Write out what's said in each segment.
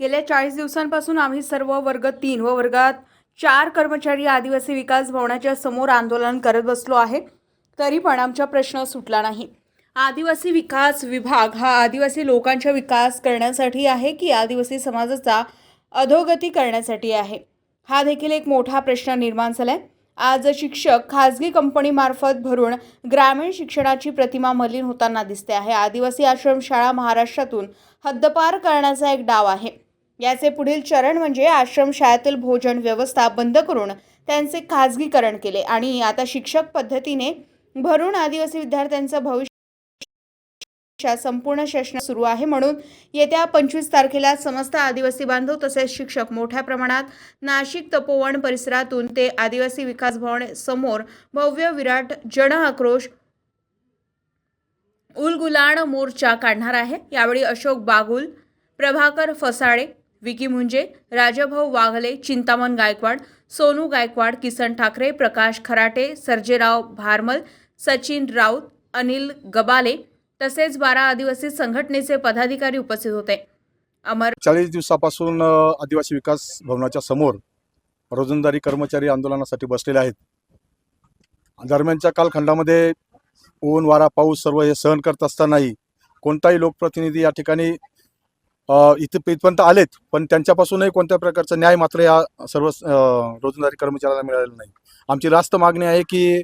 गेल्या चाळीस दिवसांपासून आम्ही सर्व वर्ग तीन व वर्गात चार कर्मचारी आदिवासी विकास भवनाच्या समोर आंदोलन करत बसलो आहे. तरी पण आमचा प्रश्न सुटला नाही. आदिवासी विकास विभाग हा आदिवासी लोकांचा विकास करण्यासाठी आहे की आदिवासी समाजाचा अधोगती करण्यासाठी आहे? हा देखील एक मोठा प्रश्न निर्माण झाला आहे आज शिक्षक खाजगी कंपनीमार्फत भरून ग्रामीण शिक्षणाची प्रतिमा मलिन होताना दिसते आहे. आदिवासी आश्रमशाळा महाराष्ट्रातून हद्दपार करण्याचा एक डाव आहे. याचे पुढील चरण म्हणजे आश्रमशाळेतील भोजन व्यवस्था बंद करून त्यांचे खाजगीकरण केले. आणि आता शिक्षक पद्धतीने भरून आदिवासी विद्यार्थ्यांचं भविष्य संपूर्ण शैक्षणिक सुरू आहे म्हणून येत्या पंचवीस तारखेला समस्त आदिवासी बांधव तसेच शिक्षक मोठ्या प्रमाणात नाशिक तपोवन परिसरातून ते आदिवासी विकास भवन समोर भव्य विराट जन आक्रोश उलगुलाण मोर्चा काढणार आहे. यावेळी अशोक बागुल प्रभाकर फसाळे विकी मुंजे राजाभाऊ वाघले चिंतामण गायकवाड सोनू गायकवाड किसन ठाकरे प्रकाश खराटे सर्जेराव भारमल सचिन राऊत अनिल गबाले तसेच बारा आदिवासी संघटनेचे पदाधिकारी उपस्थित होते. अमर चाळीस दिवसापासून आदिवासी विकास भवनाच्या समोर रोजंदारी कर्मचारी आंदोलनासाठी बसलेले आहेत. दरम्यानच्या कालखंडामध्ये ऊन वारा पाऊस सर्व हे सहन करत असतानाही कोणताही लोकप्रतिनिधी या ठिकाणी इथं इथपर्यंत आलेत पण त्यांच्यापासूनही कोणत्या प्रकारचा न्याय मात्र या सर्व रोजंदारी कर्मचाऱ्याला मिळालेला नाही. आमची रास्त मागणी आहे की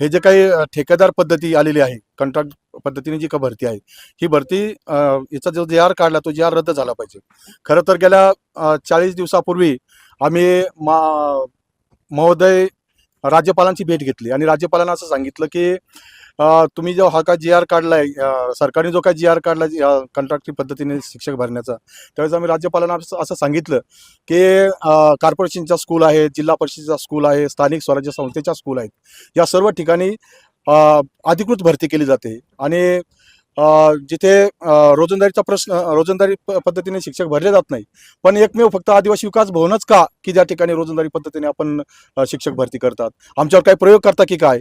हे जे काही ठेकेदार पद्धती आलेली आहे कंत्राट पद्धतीने जी का भरती आहे ही भरती याचा जो जे आर काढला तो जे आर रद्द झाला पाहिजे. खरं तर गेल्या चाळीस दिवसापूर्वी आम्ही मा महोदय राज्यपालांची भेट घेतली. आणि राज्यपालांना असं सांगितलं की तुम्ही जो हा का जी आर काढलाय आहे सरकारने जो काय जी आर काढला कंत्राटी पद्धतीने शिक्षक भरण्याचा त्यावेळेस आम्ही राज्यपालांना असं सांगितलं की अ, कॉर्पोरेशनच्या स्कूल आहेत जिल्हा परिषदेचा स्कूल आहे स्थानिक स्वराज्य संस्थेच्या स्कूल आहेत. या सर्व ठिकाणी अधिकृत भरती केली जाते. आणि जिथे रोजंदारीचा प्रश्न रोजंदारी पद्धतीने शिक्षक भरले जात नाही. पण एकमेव फक्त आदिवासी विकास भवनच का की ज्या ठिकाणी रोजंदारी पद्धतीने आपण शिक्षक भरती करतात? आमच्यावर काही प्रयोग करता की काय?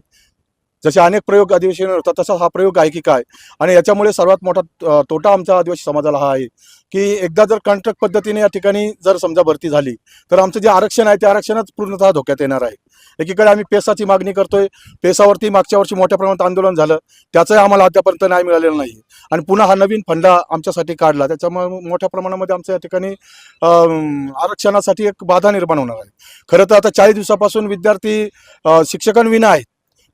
जसे अनेक प्रयोग अधिवेशन होतात तसा हा प्रयोग आहे की काय? आणि याच्यामुळे सर्वात मोठा तोटा आमच्या आदिवासी समाजाला हा आहे की एकदा जर कॉन्ट्रॅक्ट पद्धतीने या ठिकाणी जर समजा भरती झाली तर आमचं जे आरक्षण आहे ते आरक्षणच पूर्णतः धोक्यात येणार आहे. एकीकडे आम्ही पेसाची मागणी करतोय पेसावरती मागच्या वर्षी मोठ्या प्रमाणात आंदोलन झालं त्याचंही आम्हाला अद्यापर्यंत न्याय मिळालेला नाही. आणि पुन्हा हा नवीन फंडा आमच्यासाठी काढला त्याच्यामुळे मोठ्या प्रमाणामध्ये आमच्या या ठिकाणी आरक्षणासाठी एक बाधा निर्माण होणार आहे. खरं तर आता चाळीस दिवसापासून विद्यार्थी शिक्षकांविना आहेत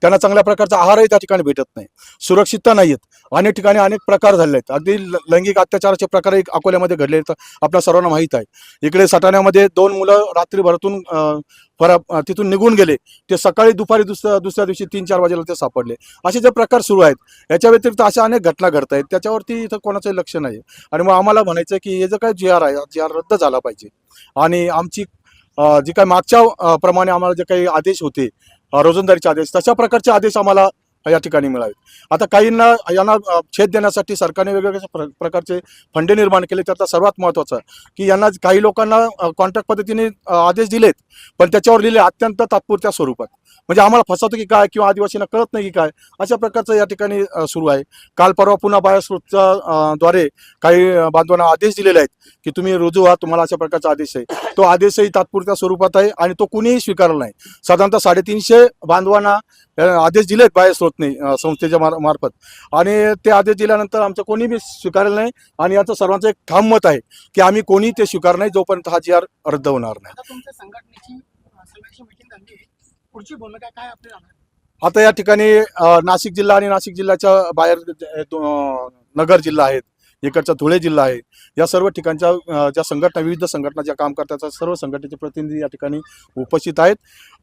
त्यांना चांगल्या प्रकारचा आहारही त्या ठिकाणी भेटत नाही. सुरक्षितता नाही आहेत. अनेक ठिकाणी अनेक प्रकार झाले आहेत. अगदी लैंगिक अत्याचाराचे प्रकारही अकोल्यामध्ये घडले आहेत आपल्या सर्वांना माहीत आहे. इकडे सटाण्यामध्ये दोन मुलं रात्रीभरातून फरा तिथून निघून गेले. ते सकाळी दुपारी दुसऱ्या दुसऱ्या दिवशी तीन चार वाजेला ते सापडले. असे जे प्रकार सुरू आहेत याच्या व्यतिरिक्त अशा अनेक घटना घडत आहेत. त्याच्यावरती इथं कोणाचंही लक्ष नाही आणि मग आम्हाला म्हणायचं आहे की हे जे काय जी आर आहे जी आर रद्द झाला पाहिजे. आणि आमची जी काय मागच्या प्रमाणे आम्हाला जे काही आदेश होते रोजंदारीचे आदेश तशा प्रकारचे आदेश आम्हाला या ठिकाणी मिळावेत आता काहींना यांना छेद देण्यासाठी सरकारने वेगवेगळ्या प्र- प्रकारचे फंडे निर्माण केले. त्याचा सर्वात महत्त्वाचा की यांना काही लोकांना कॉन्ट्रॅक्ट पद्धतीने आदेश दिलेत पण त्याच्यावर लिहिले अत्यंत तात्पुरत्या स्वरूपात. म्हणजे आम्हाला फसवतो की काय किंवा आदिवासींना कळत नाही की काय अशा प्रकारचं या ठिकाणी सुरू आहे. काल परवा पुन्हा बायोस्रोतच्या द्वारे काही बांधवांना आदेश दिलेले आहेत की तुम्ही रुजू व्हा तुम्हाला अशा प्रकारचा आदेश आहे. तो आदेशही तात्पुरत्या स्वरूपात आहे आणि तो कुणीही स्वीकारला नाही. साधारणतः साडेतीनशे बांधवांना आदेश दिलेत बायोस्रोतने अ, संस्थेच्या मार मार्फत. आणि ते आदेश दिल्यानंतर आमचं कोणी बी स्वीकारलं नाही आणि याचं सर्वांचं एक ठाम मत आहे की आम्ही कोणी ते स्वीकार नाही जोपर्यंत हा जी आर रद्द होणार नाही. आता पुढची भूमिका काय आपली या ठिकाणी नाशिक जिल्हा आणि नाशिक जिल्ह्याच्या बाहेर नगर जिल्हा आहेत. इकडचा धुळे जिल्हा आहे. या सर्व ठिकाणच्या ज्या संघटना विविध संघटना ज्या काम करतात त्या सर्व संघटनेचे प्रतिनिधी या ठिकाणी उपस्थित आहेत.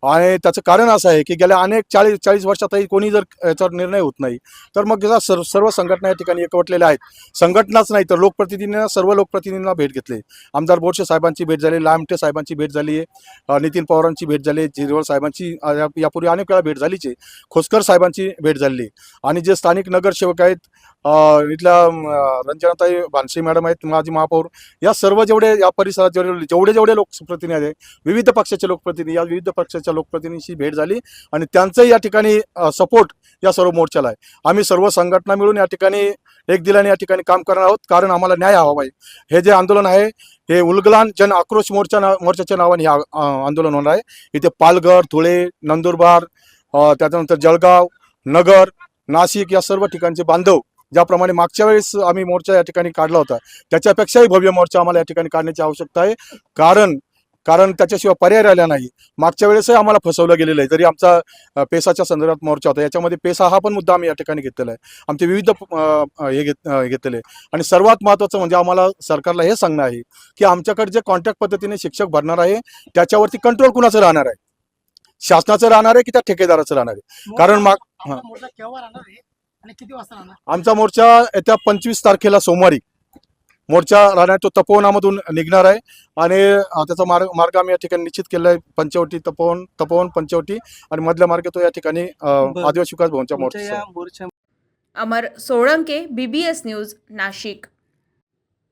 आणि त्याचं कारण असं आहे की गेल्या अनेक चाळीस चाळीस वर्षातही कोणी जर याच्यावर निर्णय होत नाही तर मग सर्व सर्व संघटना या ठिकाणी एकवटलेल्या आहेत. संघटनाच नाही तर लोकप्रतिनिधींना सर्व लोकप्रतिनिधींना भेट घेतली. आमदार बोरशे साहेबांची भेट झाली लामटे साहेबांची भेट झाली आहे नितीन पवारांची भेट झाली झिरवळ साहेबांची या- यापूर्वी अनेक वेळा भेट झालीच. आहे खोसकर साहेबांची भेट झाली. आहे आणि जे स्थानिक नगरसेवक आहेत इथल्या रंजन रंजनाताई भानसी मॅडम आहेत माजी महापौर या सर्व जेवढे या परिसरात जेवढे जेवढे जेवढे लोकप्रतिनिधी आहेत विविध पक्षाचे लोकप्रतिनिधी या विविध पक्षाच्या लोकप्रतिनिधींशी भेट झाली आणि त्यांचंही या ठिकाणी सपोर्ट या सर्व मोर्चाला आहे. आम्ही सर्व संघटना मिळून या ठिकाणी एक दिलाने या ठिकाणी काम करणार आहोत कारण आम्हाला न्याय हवा आहे. हे जे आंदोलन आहे हे उलगलान जन आक्रोश मोर्चा ना मोर्चाच्या नावाने हे आंदोलन होणार आहे. इथे पालघर धुळे नंदुरबार त्याच्यानंतर जळगाव नगर नाशिक या सर्व ठिकाणचे बांधव ज्याप्रमाणे मागच्या वेळेस आम्ही मोर्चा या ठिकाणी काढला होता त्याच्यापेक्षाही भव्य मोर्चा आम्हाला या ठिकाणी काढण्याची आवश्यकता आहे. कारण कारण त्याच्याशिवाय पर्याय राहिला नाही. मागच्या वेळेसही आम्हाला फसवलं गेलेलं आहे. जरी आमचा पेसाच्या संदर्भात मोर्चा होता. याच्यामध्ये पेसा हा पण मुद्दा आम्ही या ठिकाणी घेतलेला आहे. आमचे विविध हे घेत घेतलेले. आणि सर्वात महत्त्वाचं म्हणजे आम्हाला सरकारला हे सांगणं आहे की आमच्याकडे जे कॉन्ट्रॅक्ट पद्धतीने शिक्षक भरणार आहे त्याच्यावरती कंट्रोल कुणाचं राहणार आहे? शासनाचं राहणार आहे की त्या ठेकेदाराचं राहणार आहे? कारण माग- आणि किती वाजता राहणार? आमचा मोर्चा येत्या पंचवीस तारखेला सोमवारी. मोर्चा राहणार तो तपोवनामधून निघणार आहे. आणि त्याचा मार्ग मार्ग आम्ही या ठिकाणी निश्चित केला आहे. पंचवटी तपोवन तपोवन पंचवटी आणि मधल्या मार्ग तो या ठिकाणी अ. आदिवासी विकास भवनच्या मोर्चा. मोर्चा अमर सोळंके बीबीएस न्यूज नाशिक.